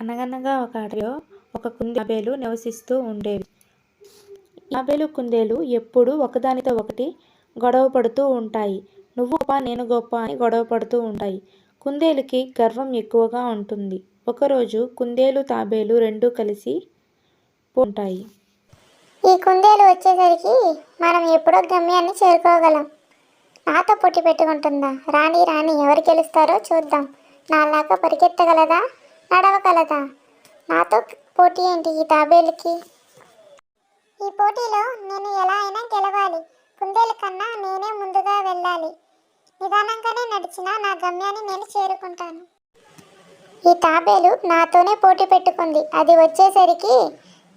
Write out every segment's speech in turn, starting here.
అనగనగా ఒక అడవిలో ఒక కుందేలు నివసిస్తూ ఉండేవి. తాబేలు కుందేలు ఎప్పుడూ ఒకదానితో ఒకటి గొడవ పడుతూ ఉంటాయి. నువ్వు గొప్ప నేను గొప్ప అని గొడవ పడుతూ ఉంటాయి. కుందేలుకి గర్వం ఎక్కువగా ఉంటుంది. ఒకరోజు కుందేలు తాబేలు రెండూ కలిసి ఉంటాయి. ఈ కుందేలు వచ్చేసరికి మనం ఎప్పుడో గమ్యాన్ని చేరుకోగలం. నాతో పొట్టి పెట్టుకుంటుందా? రాణి రాణి ఎవరు గెలుస్తారో చూద్దాం. నాలాగా పరిగెత్తగలదా? నడవగలదా? నాతో పోటీ ఏంటి ఈ తాబేలుకి? ఈ పోటీలో నేను ఎలా అయినా గెలవాలి. కుందేలు కన్నా నేనే ముందుగా వెళ్ళాలి. నిదానంగానే నడిచినా నా గమ్యాన్ని నేను చేరుకుంటాను. ఈ తాబేలు నాతోనే పోటీ పెట్టుకుంది. అది వచ్చేసరికి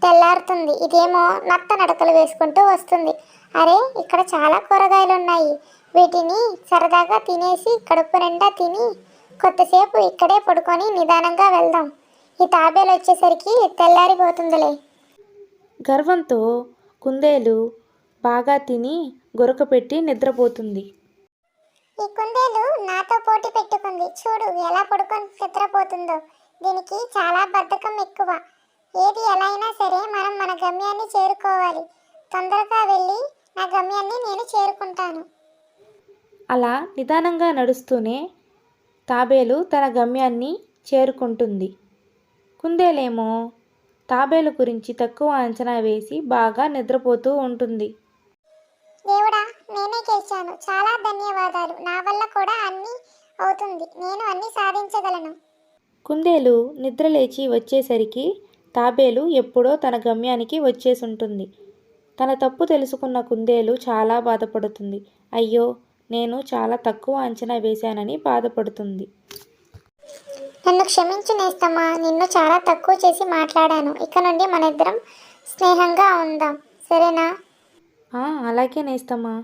తెల్లారుతుంది. ఇదేమో నత్త నడకలు వేసుకుంటూ వస్తుంది. అరే ఇక్కడ చాలా కూరగాయలు ఉన్నాయి వీటిని సరదాగా తినేసి కడుపు నిండా తిని కొద్దిసేపు ఇక్కడే పడుకొని నిదానంగా వెళ్దాం. ఈ తాబేలు వచ్చేసరికి తెల్లారిపోతుందిలే. గర్వంతో కుందేలు బాగా తిని గురక పెట్టి నిద్రపోతుంది. ఈ కుందేలు నాతో పోటీ పెట్టుకుంది. చూడు ఎలా పడుకొని నిద్రపోతుందో. దీనికి చాలా బద్ధకం ఎక్కువ. ఏది ఎలా అయినా సరే మనం మన గమ్యాన్ని చేరుకోవాలి. తొందరగా వెళ్ళి నా గమ్యాన్ని నేను చేరుకుంటాను. అలా నిదానంగా నడుస్తూనే తాబేలు తన గమ్యాన్ని చేరుకుంటుంది. కుందేలేమో తాబేలు గురించి తక్కువ అంచనా వేసి బాగా నిద్రపోతూ ఉంటుంది. దేవుడా నేనే గెలిచాను. చాలా ధన్యవాదాలు. నా వల్ల కూడా అన్నీ అవుతుంది. నేను అన్నీ సాధించగలను. కుందేలు నిద్రలేచి వచ్చేసరికి తాబేలు ఎప్పుడో తన గమ్యానికి వచ్చేసుంటుంది. తన తప్పు తెలుసుకున్న కుందేలు చాలా బాధపడుతుంది. అయ్యో నేను చాలా తక్కువ అంచనా వేశానని బాధపడుతుంది. నన్ను క్షమించు నేస్తమ్మా నిన్ను చాలా తక్కువ చేసి మాట్లాడాను. ఇక నుండి మన ఇద్దరం స్నేహంగా ఉందాం. సరేనా? "ఆ, అలాగే నేస్తమా